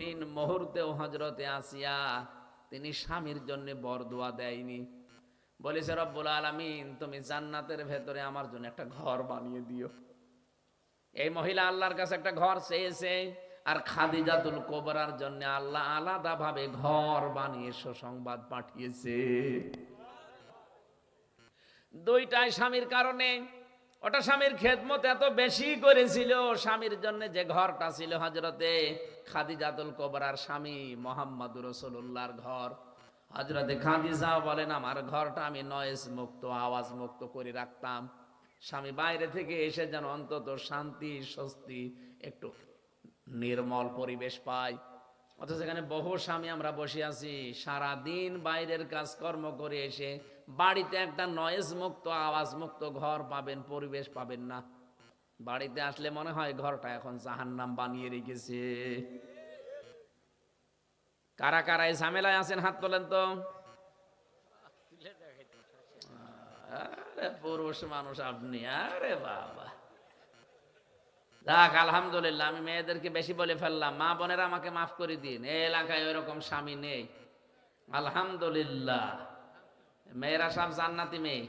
কঠিন মুহূর্তেও হজরতে আসিয়া তিনি স্বামীর জন্য বরদোয়া দেয়নি। বলেছে রব্বুল আলামিন, তুমি জান্নাতের ভেতরে আমার জন্য একটা ঘর বানিয়ে দিও। এই মহিলা আল্লাহর কাছে একটা ঘর চেয়েছে আর খাদিজাতুল কোবরার জন্য আল্লাহ আলাদা ভাবে ঘর বানিয়ে সুসংবাদ পাঠিয়েছে। দুইটাই স্বামীর কারণে ওটা স্বামীর খেদমত এত বেশি করেছিল, স্বামীর জন্য যে ঘরটা ছিল হজরতে খাদিজাতুল কোবরার স্বামী মোহাম্মদ রসুল্লাহর ঘর। হজরতে খাদিজা বলেন, আমার ঘরটা আমি নয়েস মুক্ত, আওয়াজ মুক্ত করে রাখতাম। স্বামী বাইরে থেকে এসে যেন অন্তত শান্তি, স্বস্তি, একটু নির্মল পরিবেশ পায়। অথচ এখানে বহু স্বামী আমরা বসে আছি সারা দিন বাইরের কাজকর্ম করে এসে বাড়িতে একটা নয়েজ মুক্ত, আওয়াজ মুক্ত, ঘর পাবেন, পরিবেশ পাবেন না। বাড়িতে আসলে মনে হয় ঘরটা এখন জাহান্নাম বানিয়ে রেখেছে। কারা কারা এই ঝামেলায় আছেন, হাত তোলেন তো। পুরুষ মানুষ আপনি, আরে বাবা। যাক, আলহামদুলিল্লাহ, আমি মেয়েদেরকে বেশি বলে ফেললাম। মা বোনেরা আমাকে মাফ করে দিন এই এলাকায় ওইরকম স্বামী নেই। আলহামদুলিল্লাহ। মেয়েরা সব জান্নাতি মেয়ে।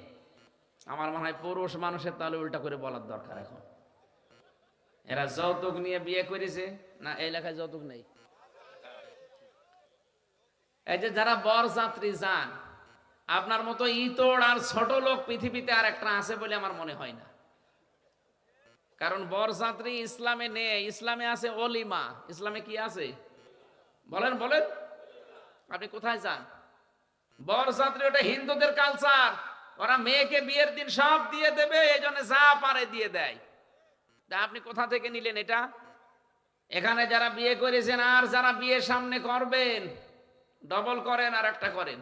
আমার মনে হয় পুরুষ মানুষের তাহলে উল্টা করে বলার দরকার এখন। এরা যৌতুক নিয়ে বিয়ে করেছে, না এই এলাকায় যৌতুক নেই? এই যে যারা বর যাত্রী যান, আপনার মতো ইতর আর ছোট লোক পৃথিবীতে আর একটা আছে বলে আমার মনে হয় না। কারণ বরযাত্রী ইসলামে নেই, ইসলামে আছে অলিমা। ইসলামে কি আছে? বলেন বলেন। আপনি কোথায় যান? বরযাত্রী ওটা হিন্দুদের কালচার ওরা মেয়েকে বিয়ের দিন সব দিয়ে দেবে এই জন্য যা পারে দিয়ে দেয়। তা আপনি কোথা থেকে নিলেন এটা? এখানে যারা বিয়ে করেছেন, আর যারা বিয়ে সামনে করবেন ডবল করেন আর একটা করেন।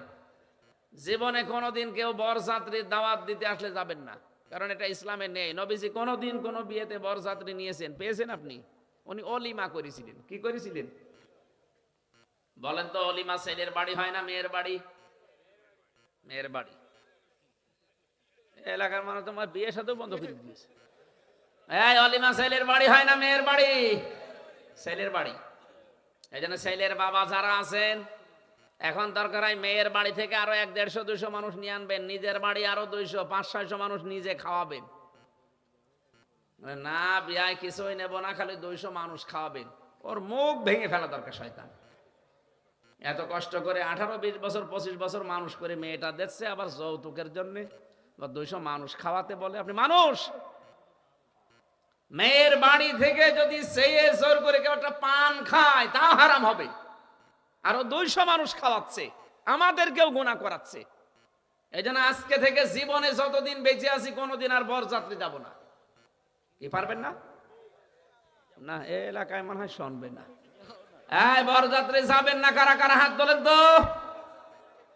জীবনে কোনোদিন কেউ বরযাত্রীর দাওয়াত দিতে আসলে যাবেন না, কারণ এটা ইসলামে নেই। নবীজি কোনোদিন কোনো বিয়েতে বরযাত্রী নিয়েছেন। পেয়েছেন আপনি? উনি অলিমা করেছিলেন। কি করেছিলেন? বলেন তো, অলিমা ছেলের বাড়ি হয় না মেয়ের বাড়ি? মেয়ের বাড়ি। এলাকার মানুষ তোমার বিয়ে সাথেও বন্ধ করে দিয়েছে। এই অলিমা ছেলের বাড়ি হয় না মেয়ের বাড়ি? ছেলের বাড়ি। এই জন্য ছেলের বাবা যারা আছেন, এখন দরকার হয় মেয়ের বাড়ি থেকে আরও এক দেড়শো, দুইশো মানুষ নিয়ে আনবেন। নিজের বাড়ি আরও দুইশো, পাঁচ, ছয়শো মানুষ নিজে খাওয়াবেন। না, বিয়ায় কিছুই নেব না, খালি দুইশো মানুষ খাওয়াবেন। ওর মুখ ভেঙে ফেলা দরকার, শয়তান। এত কষ্ট করে আঠারো, বিশ বছর, পঁচিশ বছর মানুষ করে মেয়েটা দেখছে, আবার যৌতুকের জন্য। বা দুইশো মানুষ খাওয়াতে বলে, আপনি মানুষ? মেয়ের বাড়ি থেকে যদি সেই জোর করে কেউ একটা পান খায় তা হারাম হবে। আরও দুইশো মানুষ খাওয়াচ্ছে আমাদেরকেও গুণা করাচ্ছে। এই জন্য আজকে থেকে জীবনে যতদিন বেঁচে আছি, কোনোদিন আর বরযাত্রী যাব না। কি পারবেন না? না, এ এলাকায় মনে হয় শুনবে না। এই বরযাত্রী যাবেন না, কারা কারা হাত তোলেন তো?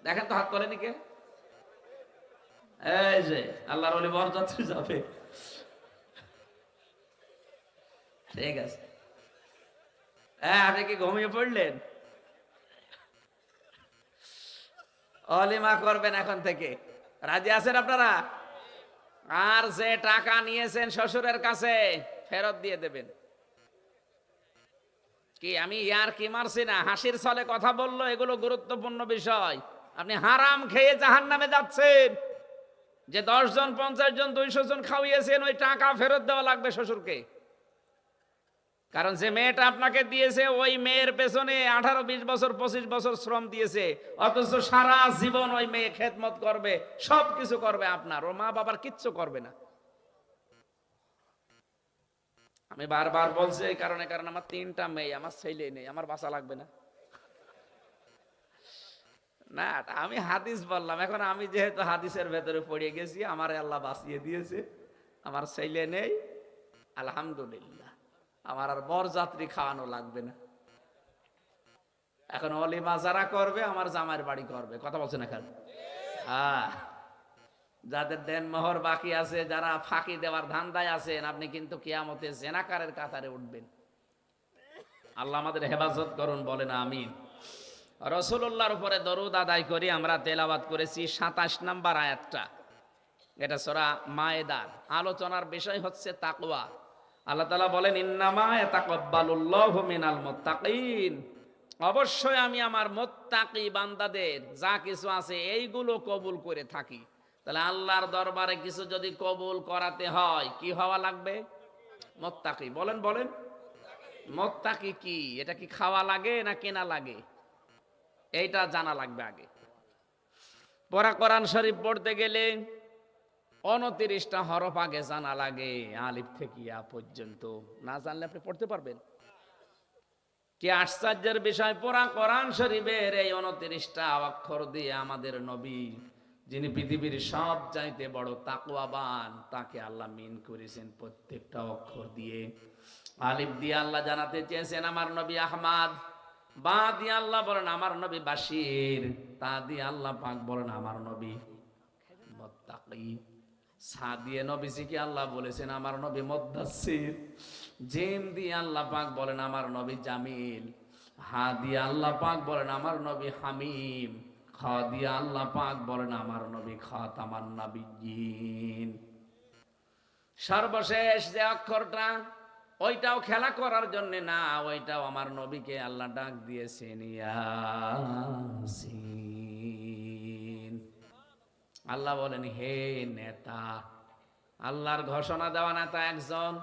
দেখেন তো হাত তোলেনি কে? এই যে, আল্লাহর বলে বরযাত্রী যাবে। ঠিক আছে। হ্যাঁ আপনি কি ঘুমিয়ে পড়লেন? অলিমা করবেন এখন থেকে। রাজি আছেন আপনারা? আর যে টাকা নিয়েছেন শ্বশুরের কাছে, ফেরত দিয়ে দেবেন। কি আমি ইয়ার কি মারছি না? হাসির ছলে কথা বলল, এগুলো গুরুত্বপূর্ণ বিষয়। আপনি হারাম খেয়ে জাহান নামে যাচ্ছেন। যে দশ জন পঞ্চাশ জন দুইশো জন খাওয়িয়েছেন, ওই টাকা ফেরত দেওয়া লাগবে শ্বশুরকে। কারণ যে মেয়েটা আপনাকে দিয়েছে, ওই মেয়ের পেছনে আঠারো, বিশ বছর, পঁচিশ বছর শ্রম দিয়েছে। অথচ সারা জীবন ওই মেয়ে খেদমত করবে সব কিছু করবে আপনার। ও মা বাবার কিচ্ছু করবে না। আমি বারবার বলছি এই কারণে, কারণ আমার তিনটা মেয়ে, আমার ছেলে নেই, আমার বাসা লাগবে না। না, আমি হাদিস বললাম, এখন আমি যেহেতু হাদিসের ভেতরে পড়ে গেছি, আমার আল্লাহ বাঁচিয়ে দিয়েছে, আমার ছেলে নেই, আলহামদুলিল্লাহ। আমার আর বরযাত্রী খাওয়ানো লাগবে না। এখন অলিমা যারা করবে, আমার জামাইয়ের বাড়ি করবে। কথা বলছেন এখন? হ্যাঁ। যাদের দেন মোহর বাকি আছে, যারা ফাঁকি দেওয়ার ধান্দায় আছেন, আপনি কিন্তু কিয়ামতে জেনাকারের কাতারে উঠবেন। আল্লাহ আমাদের হেফাজত করুন, বলেন আমিন। রসুল্লাহর উপরে দরুদ আদায় করি, আমরা তেলাবাদ করেছি সাতাশ নাম্বার আয়াতটা। এটা সরা মায়েদার। আলোচনার বিষয় হচ্ছে তাকওয়া। আল্লাহ তালা বলেন, ইন্নামা তাকব্বালুল্লাহু মিনাল মুত্তাকিন। অবশ্যই আমি আমার মোত্তাকি বান্দাদের যা কিছু আছে, এইগুলো কবুল করে থাকি। তাহলে আল্লাহর দরবারে কিছু যদি কবুল করাতে হয়, কি হওয়া লাগবে? মোত্তাকি। বলেন বলেন। মোত্তাকি কি? এটা কি খাওয়া লাগে না কেনা লাগে? এইটা জানা লাগবে আগে। পড়া কোরআন শরীফ পড়তে গেলে অনতিরিশটা হরফ আগে জানা লাগে, আলিফ থেকে ইয়া পর্যন্ত। না জানলে আপনি পড়তে পারবেন। কি আশ্চর্যের বিষয়, পড়া কোরআন শরীফের এই অনতিরিশটা অক্ষর দিয়ে আমাদের নবী যিনি পৃথিবীর সব চাইতে বড় তাকুয়াবান তাকে আল্লাহ মিন করেছেন প্রত্যেকটা অক্ষর দিয়ে। আলিফ দিয়ে আল্লাহ জানাতে চেয়েছেন, আমার নবী আহমাদ। বা দিয়ে আল্লাহ বলেন, আমার নবী বাশির। তা দিয়ে আল্লাহ পাক বলেন, আমার নবী মুত্তাকি। সা দিয়ে নবীজিকে আল্লাহ বলেছেন, আমার নবী মদ্দাসির জেম দিয়ে আল্লাহ পাক বলেন, আমার নবী জামিল। হা দিয়ে আল্লাহ পাক বলেন, আমার নবী হামিম। খ দিয়ে আল্লাহ পাক বলেন, আমার নবী খাতামান নাবিয়্যিন সর্বশেষ যে অক্ষরটা, ওইটাও খেলা করার জন্য না, ওইটাও আমার নবীকে আল্লাহ ডাক দিয়েছেন আল্লাহ বলেন, হে নেতা, আল্লাহর ঘোষণা দেওয়া নেতা একজন।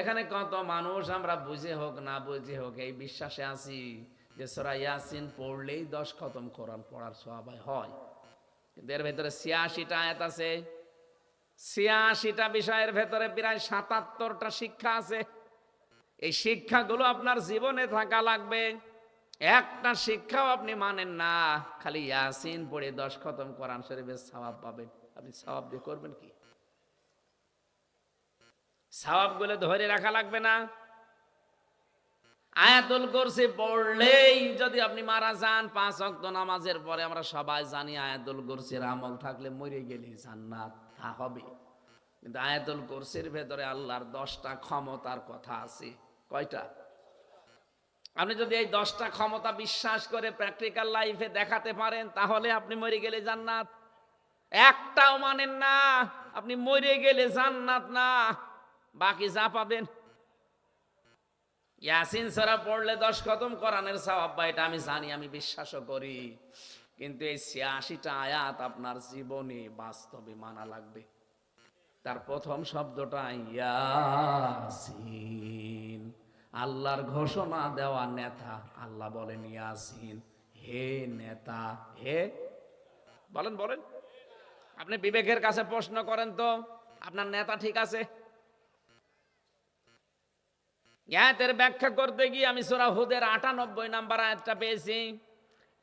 এখানে কত মানুষ আমরা বুঝে হোক, না বুঝে হোক, এই বিশ্বাসে আছি। যে সোরা ইয়াসিন পড়লেই দশ খতম কোরআন পড়ার সবাই হয়। কিন্তু এর ভেতরে ছিয়াশিটা আয়াত আছে। ছিয়াশিটা বিষয়ের ভেতরে প্রায় সাতাত্তরটা শিক্ষা আছে। এই শিক্ষাগুলো আপনার জীবনে থাকা লাগবে। একটা শিক্ষাও আপনি মানেন না। খালি ইয়াসিন পড়ে দশ খতম কোরআন শরীফের সওয়াব পাবেন। আপনি সওয়াব দিয়ে করবেন কি? সওয়াবগুলো ধরে রাখা লাগবে না। আয়াতুল কুরসি পড়লেই যদি আপনি মারা যান, পাঁচ ওয়াক্ত নামাজের পরে আমরা সবাই জানি আয়াতুল কুরসির আমল থাকলে মরে গেলে জান্নাত, তা হবে। কিন্তু আয়াতুল কুরসির ভেতরে আল্লাহর দশটা ক্ষমতার কথা আছে। কয়টা? আপনি যদি এই দশটা ক্ষমতা বিশ্বাস করে প্র্যাকটিক্যাল লাইফে দেখাতে পারেন, তাহলে আপনি মরে গেলে জান্নাত। একটাও মানেন না, আপনি মরে গেলে জান্নাত না। বাকি যা পাবেন ইয়াসিন সারা পড়লে দশ খতম কোরআনের বা এটা আমি জানি, আমি বিশ্বাসও করি। কিন্তু এই ছিয়াশিটা আয়াত আপনার জীবনে বাস্তবে মানা লাগবে। তার প্রথম শব্দটা ইয়াসিন। আল্লাহর ঘোষণা দেওয়া নেতা, আল্লাহ বলেন ইয়াসিন, হে নেতা, হে বলেন বলেন। আপনি বিবেকের কাছে প্রশ্ন করেন তো, আপনার নেতা ঠিক আছে? আয়াতের ব্যাখ্যা করতে গিয়ে আমি সোরা হুদের আটানব্বই নাম্বার আয়াতটা পেয়েছি।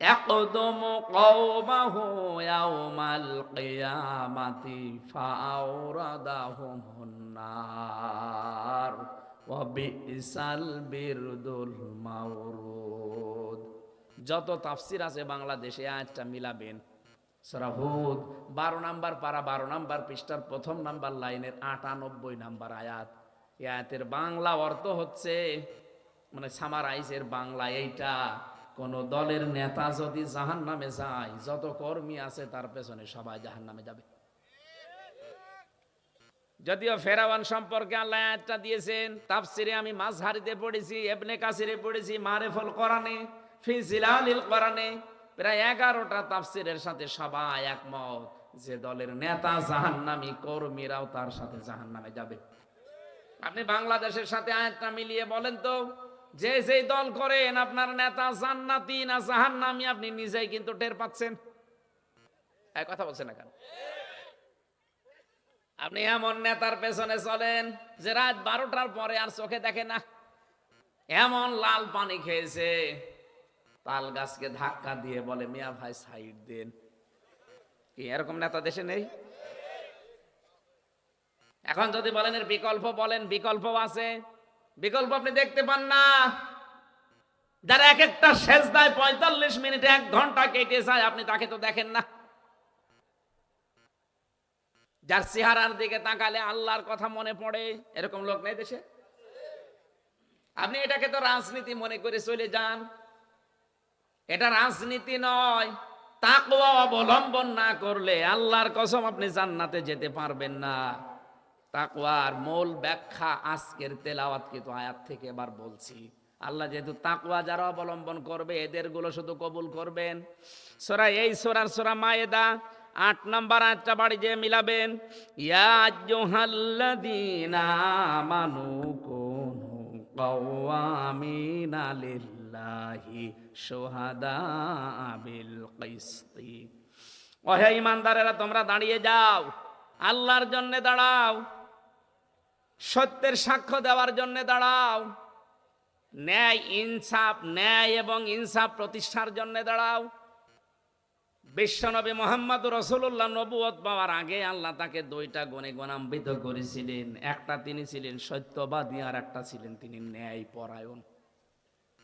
একদম কওমাহু ইয়াউমাল কিয়ামাতি ফাআওরাদাহুমুন নার ওয়া বিসাল যত তাফসির আছে বাংলাদেশে আয়াতটা মিলাবেন। সূরা হুদ 12 নাম্বার পারা 12 নাম্বার পৃষ্ঠার প্রথম নাম্বার লাইনের আটানব্বই নাম্বার আয়াত। এই বাংলা অর্থ হচ্ছে মানে সামারাইজের বাংলা, এইটা কোন দলের নেতা যদি জাহান নামে যায়, যত কর্মী আছে তার পেছনে সবাই জাহান নামে যাবে। যদিও ফেরাওয়ান সম্পর্কে আল্লাহ আয়াতটা দিয়েছেন, তাফসিরে আমি মাঝহারিতে পড়েছি এবনে কাসিরে পড়েছি, মারেফল কোরআনে, ফি জিলালিল কোরআনে, প্রায় এগারোটা তাফসিরের সাথে সবাই একমত যে দলের নেতা জাহান্নামী কর্মীরাও তার সাথে জাহান্নামে যাবে। আপনি বাংলাদেশের সাথে আয়াতটা মিলিয়ে বলেন তো, যে যেই দল করেন, আপনার নেতা জান্নাতি না জাহান্নামী, আপনি নিজেই কিন্তু টের পাচ্ছেন। কথা বলছেন না কেন? আপনি এমন নেতার পেছনে চলেন, যে রাত বারোটার পরে আর চোখে দেখে না। এমন লাল পানি খেয়েছে, তাল গাছকে ধাক্কা দিয়ে বলে, মিয়া ভাই, সাইড দেন। কি এরকম নেতা দেশে নেই? এখন যদি বলেন এর বিকল্প, বলেন বিকল্প আছে। বিকল্প আপনি দেখতে পান না। যারা এক একটা শেষ দেয় পঁয়তাল্লিশ মিনিটে এক ঘণ্টা কেটে যায়, আপনি তাকে তো দেখেন না। যার চেহারার দিকে তাকালে আল্লাহর কথা মনে পড়ে, এরকম লোক নেই দেশে? আপনি এটাকে তো রাজনীতি মনে করে চলে যান। এটা রাজনীতি নয়, তাকওয়া অবলম্বন না করলে আল্লাহর কসম আপনি জান্নাতে যেতে পারবেন না। তাকওয়ার মূল ব্যাখ্যা আজকের তেলাওয়াত কিন্তু আয়াত থেকে এবার বলছি। আল্লাহ যেহেতু তাকুয়া যারা অবলম্বন করবে এদেরগুলো শুধু কবুল করবেন। সোরা এই সোরার সোরা মায়েদা, আট নম্বর আটটা বাড়ি যে মিলাবেন। ইয়া আইয়ুহাল্লাযীনা আমানু কুনু কাওয়ামিনা লিল্লাহি শুহাদা বিল কিসতি। ও হে ইমানদারেরা, তোমরা দাঁড়িয়ে যাও। আল্লাহর জন্য দাঁড়াও। সত্যের সাক্ষ্য দেওয়ার জন্য দাঁড়াও। ন্যায় ইনসাফ, ন্যায় এবং ইনসাফ প্রতিষ্ঠার জন্য দাঁড়াও। বিশ্বনবী মোহাম্মদ রসুল্লাহ নবুয়ত পাওয়ার আগে আল্লাহ তাকে দুইটা গুণে গুণান্বিত করেছিলেন। একটা তিনি ছিলেন সত্যবাদী আর একটা ছিলেন তিনি ন্যায় পরায়ণ।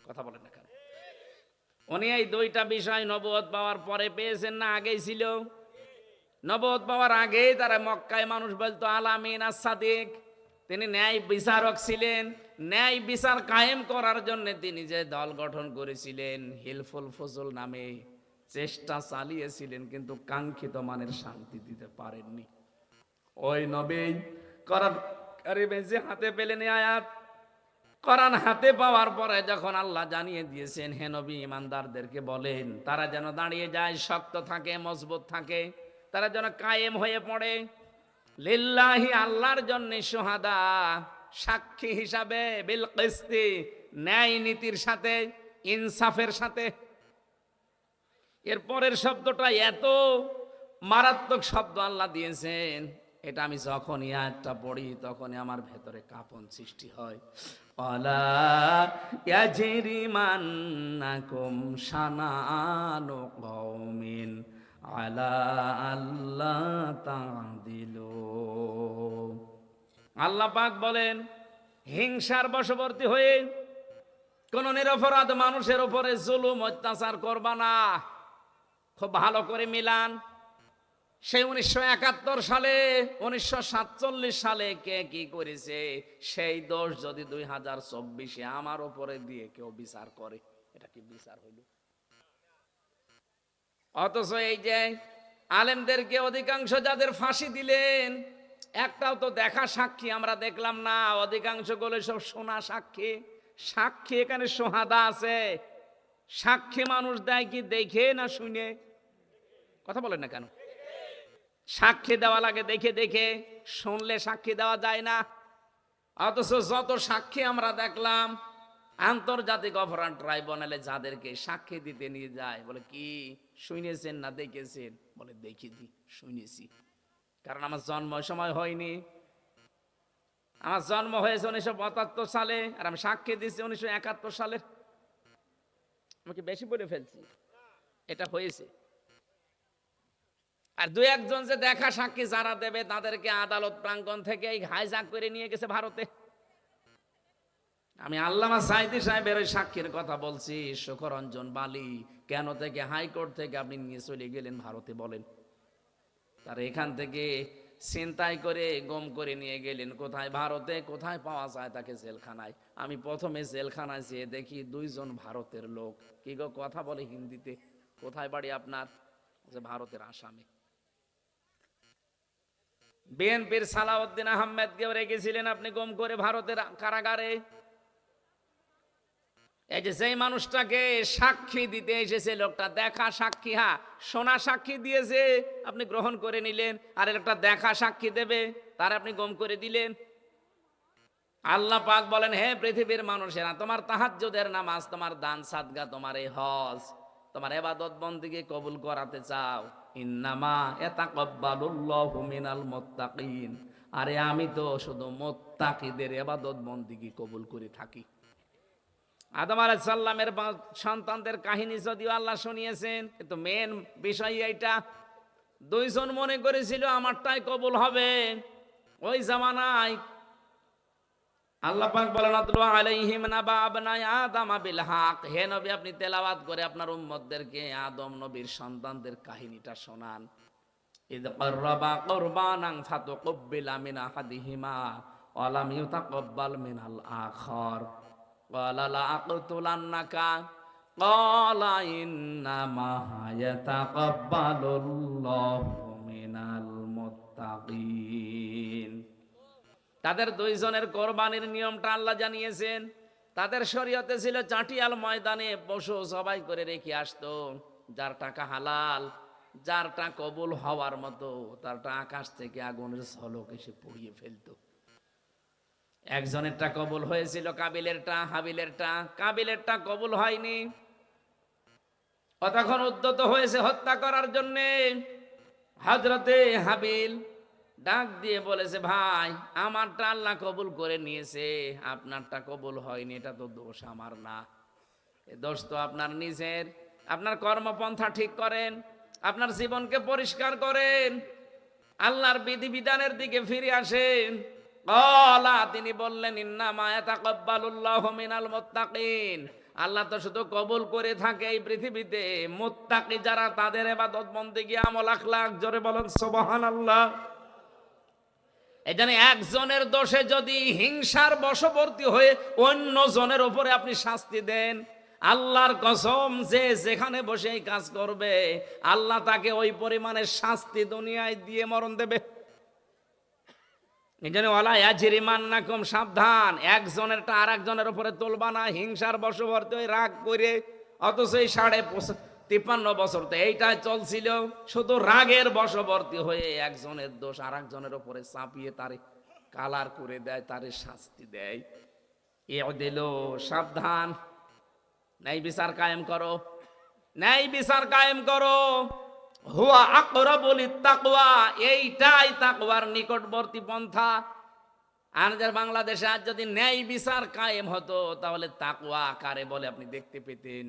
কথা বলেন উনি এই দুইটা বিষয় নবুয়ত পাওয়ার পরে পেয়েছেন না, আগেই ছিল? নবুয়ত পাওয়ার আগেই তারা মক্কায় মানুষ বলতো আলামিন আসাদিক তিনি ন্যায় বিচারক ছিলেন। ন্যায় বিচার কায়েম করার জন্য তিনি যে দল গঠন করেছিলেন, হিলফুল ফজল নামে চেষ্টা চালিয়েছিলেন, কিন্তু কাঙ্ক্ষিত মানের শান্তি দিতে পারেননি। ওই নবী করার বেঁচে হাতে পেলেন আয়াত, কোরআন হাতে পাওয়ার পরে যখন আল্লাহ জানিয়ে দিয়েছেন, হে নবী ইমানদারদেরকে বলেন, তারা যেন দাঁড়িয়ে যায়, শক্ত থাকে, মজবুত থাকে, তারা যেন কায়েম হয়ে পড়ে। লিল্লাহি আল্লাহর জন্য সোহাদা, সাক্ষী হিসাবে বিল কিস্তি ন্যায় নীতির সাথে, ইনসাফের সাথে। এর পরের শব্দটা এত মারাত্মক শব্দ আল্লাহ দিয়েছেন, এটা আমি যখন ইয়াদটা পড়ি, তখনই আমার ভেতরে কাঁপন সৃষ্টি হয়। অলা আলা আল্লাহ তাদিলু আল্লাহ পাক বলেন, হিংসার বশবর্তী হয়ে কোন নিরপরাধ মানুষের উপরে জুলুম, অত্যাচার করবা না। খুব ভালো করে মিলান। সেই উনিশশো একাত্তর সালে, উনিশশো সাতচল্লিশ সালে কে কি করেছে? সেই দোষ যদি দুই হাজার চব্বিশে আমার উপরে দিয়ে কেউ বিচার করে, এটা কি বিচার হইল? অথচ এই যে আলেমদেরকে অধিকাংশ যাদের ফাঁসি দিলেন, একটাও তো দেখা সাক্ষী আমরা দেখলাম না। অধিকাংশগুলো সব শোনা সাক্ষী। সাক্ষী এখানে সোহাদা আছে। সাক্ষী মানুষ দেয় কি দেখে না শুনে? কথা বলেন না কেন? সাক্ষী দেওয়া লাগে দেখে দেখে, শুনলে সাক্ষী দেওয়া যায় না। অথচ যত সাক্ষী আমরা দেখলাম আন্তর্জাতিক অপরাধ ট্রাইব্যুনালে যাদেরকে সাক্ষী দিতে নিয়ে যায়, বলে, কি? শুনেছেন না দেখেছেন? বলে দেখেছি শুনেছি। কারণ আমার জন্ম সময় হয়নি। আমার জন্ম হয়েছে উনিশশো পঁচাত্তর সালে, আর আমি সাক্ষী দিচ্ছি উনিশশো একাত্তর সালে আমাকে বেশি বলে ফেলছি? এটা হয়েছে। আর দু একজন যে দেখা সাক্ষী যারা দেবে, তাদেরকে আদালত প্রাঙ্গণ থেকে হাইজাক করে নিয়ে গেছে ভারতে। আমি আল্লামা সাইদি সাহেবের সাক্ষীর কথা বলছি সুখরঞ্জন বালি, কেন থেকে হাইকোর্ট থেকে আপনি নিয়ে চলে গেলেন ভারতে বলেন? তার এখান থেকে চিন্তাই করে গম করে নিয়ে গেলেন। কোথায় ভারতে, কোথায় পাওয়া যায় তাকে জেলখানায়? আমি প্রথমে জেলখানায় যেয়ে দেখি দুইজন ভারতের লোক। কি গো কথা বলে হিন্দিতে? কোথায় বাড়ি আপনার? যে ভারতের আসামে। বিএনপির সালাউদ্দিন আহমেদকেও রেখেছিলেন আপনি গম করে ভারতের কারাগারে? এই যে সেই মানুষটাকে সাক্ষী দিতে এসেছে, লোকটা দেখা সাক্ষী হ্যাঁ সোনা সাক্ষী দিয়েছে, আপনি গ্রহণ করে নিলেন, আর একটা দেখা সাক্ষী দেবে, তার আপনি গম করে দিলেন। আল্লাহ পাক বলেন, হে পৃথিবীর মানুষেরা, তোমার তাহাজ্জুদের নামাজ, তোমার দান সাদগা, তোমার এই হজ, তোমার এবাদত বন্দিকে কবুল করাতে চাও। ইন্নামা ইয়াতাকাব্বালুল্লাহু মিনাল মুত্তাকিন। আরে আমি তো শুধু মুত্তাকিদের এবাদত বন্দিকে কবুল করে থাকি। আদম আলাইহিস সাল্লামের সন্তানদের কাহিনী যদিও আল্লাহ শুনিয়েছেন, কিন্তু মেন বিষয় এইটা, দুইজন মনে করেছিল, আমারটাই কবুল হবে। ওই জামানায় আল্লাহ পাক বলেন, আতলু আলাইহিম নাবা আবনাই আদম বিল হক। হে নবী, আপনি তেলাওয়াত করে আপনার আদম কাহিনীটা শোনান। তাদের দুইজনের কোরবানির নিয়মটা আল্লাহ জানিয়েছেন। তাদের শরীয়তে ছিল চাটিয়াল ময়দানে পশু সবাই করে রেখে আসতো। যার টাকা হালাল যারটা কবুল হওয়ার মতো তারটা আকাশ থেকে আগুনের ঝলক এসে পুড়িয়ে ফেলতো। একজনেরটা কবুল হয়েছিল কাবিলেরটা হাবিলেরটা কাবিলেরটা কবুল হয়নি। তখন উদ্যত হয়েছে হত্যা করার জন্যে? হজরতে হাবিল ডাক দিয়ে বলেছে, ভাই, আমারটা আল্লাহ কবুল করে নিয়েছে, আপনারটা কবুল হয়নি, এটা তো দোষ আমার না। দোষ তো আপনার নিজের। আপনার কর্মপন্থা ঠিক করেন, আপনার জীবনকে পরিষ্কার করেন, আল্লাহর বিধিবিধানের দিকে ফিরে আসেন কলা তিনি বললেন, ইন্নামা ইয়াতাকাব্বালুল্লাহু মিনাল মুত্তাকিন। আল্লাহ তো শুধু কবুল করে থাকে এই পৃথিবীতে। মুত্তাকি যারা, তাদের ইবাদত বন্দেগী, আমল আখলাক, জোরে বলেন, সুবহানাল্লাহ। এই জন্য একজনের দোষে যদি হিংসার বশবর্তী হয়ে অন্য জনের উপরে আপনি শাস্তি দেন, আল্লাহর কসম, যে যেখানে বসে এই কাজ করবে, আল্লাহ তাকে ওই পরিমাণে শাস্তি দুনিয়ায় দিয়ে মরণ দেবে। এই জন্য ওলা ইয়াজিরিমান নাকুম সাবধান। একজনেরটা আর একজনের উপরে তুলবা না, হিংসার বশবর্তী হয়ে রাগ করে। অথচ এই সাড়ে তিপ্পান্ন বছর তো এইটাই চলছিল। শুধু রাগের বশবর্তী হয়ে একজনের দোষ আর একজনের উপরে চাপিয়ে তারে কালার করে দেয়, তারে শাস্তি দেয়। এ দিল সাবধান। ন্যায় বিচার কায়েম করো। ন্যায় বিচার কায়েম করো। হুয়া আকরাবুল তাকওয়া এইটাই তাকওয়ার নিকটবর্তী পন্থা। আমাদের বাংলাদেশে আজ যদি ন্যায় বিচার কায়েম হতো, তাহলে তাকওয়া আকারে বলে আপনি দেখতে পেতেন?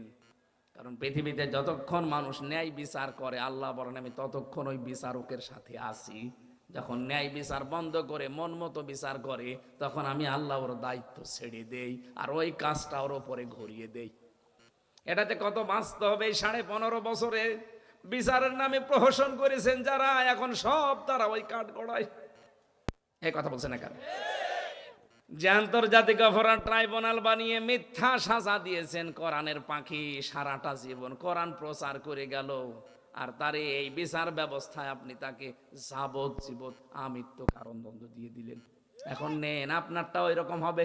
কারণ পৃথিবীতে যতক্ষণ মানুষ ন্যায় বিচার করে, আল্লাহ বলেন, আমি ততক্ষণ ওই বিচারকের সাথে আছি। যখন ন্যায় বিচার বন্ধ করে, মন মতো বিচার করে, তখন আমি আল্লাহ ওর দায়িত্ব ছেড়ে দেই, আর ওই কাজটা ওর ওপরে ঘুরিয়ে দেই। এটাতে কত বাঁচতে হবে সাড়ে পনেরো বছরে? বিচারের নামে প্রহসন করেছেন যারা, এখন সব তারা ওই কাঠ গড়ায়। এই কথা না কেন? যে আন্তর্জাতিক অপরাধ ট্রাইব্যুনাল বানিয়ে মিথ্যা সাজা দিয়েছেন, কোরআনের পাখি সারাটা জীবন, কোরআন প্রচার করে গেল, আর তারে এই বিচার ব্যবস্থায় আপনি তাকে যাবজ্জীবন আমৃত্য কারণ দণ্ড দিয়ে দিলেন। এখন নেন আপনারটা ওই রকম হবে।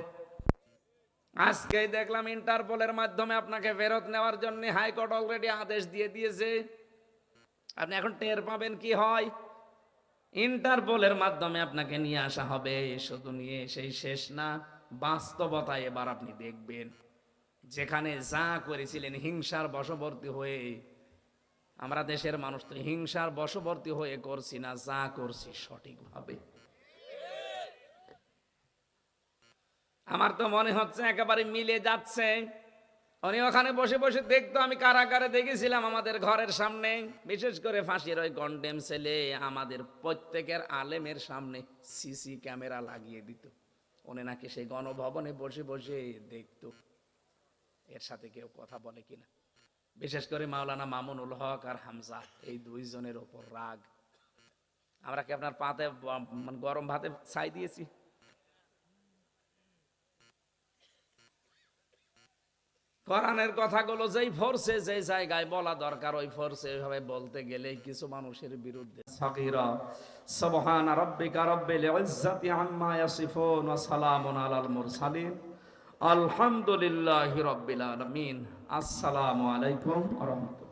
আজকেই দেখলাম ইন্টারপোলের মাধ্যমে আপনাকে ফেরত নেওয়ার জন্য হাইকোর্ট অলরেডি আদেশ দিয়ে দিয়েছে। আপনি এখন টের পাবেন কি হয়? ইন্টারপোলের মাধ্যমে আপনাকে নিয়ে আসা হবে, শুধু নিয়ে সেই শেষ না বাস্তবতায় এবার আপনি দেখবেন। যেখানে যা করেছিলেন, হিংসার বশবর্তী হয়ে, আমরা দেশের মানুষ তো হিংসার বশবর্তী হয়ে করছি না, যা করছি সঠিকভাবে। আমার তো মনে হচ্ছে একেবারে মিলে যাচ্ছে। উনি ওখানে বসে বসে দেখতো, আমি কারাগারে দেখেছিলাম আমাদের ঘরের সামনে। বিশেষ করে ফাঁসির ওই কন্ডেম ছেলে আমাদের প্রত্যেকের আলেমের সামনে সিসি ক্যামেরা লাগিয়ে দিত। উনি নাকি সেই গণভবনে বসে বসে দেখতো। এর সাথে কেউ কথা বলে কিনা। বিশেষ করে মাওলানা মামুনুল হক আর হামজা, এই দুইজনের ওপর রাগ। আমরা কি আপনার পাতে গরম ভাতে ছাই দিয়েছি? কোরআনের কথাগুলো যেই ফোর্সে যেই জায়গায় বলা দরকার, ওই ফোর্সে ওইভাবে বলতে গেলেই কিছু মানুষের বিরুদ্ধে সাকিরা সুবহান রাব্বিকা রাব্বিল ইজ্জাতি আম্মা ইয়াসিফুন ওয়া সালামুন আলাল মুরসালিন। আলহামদুলিল্লাহি রাব্বিল আলামিন। আসসালামু আলাইকুম ওয়া রাহমাতুল্লাহ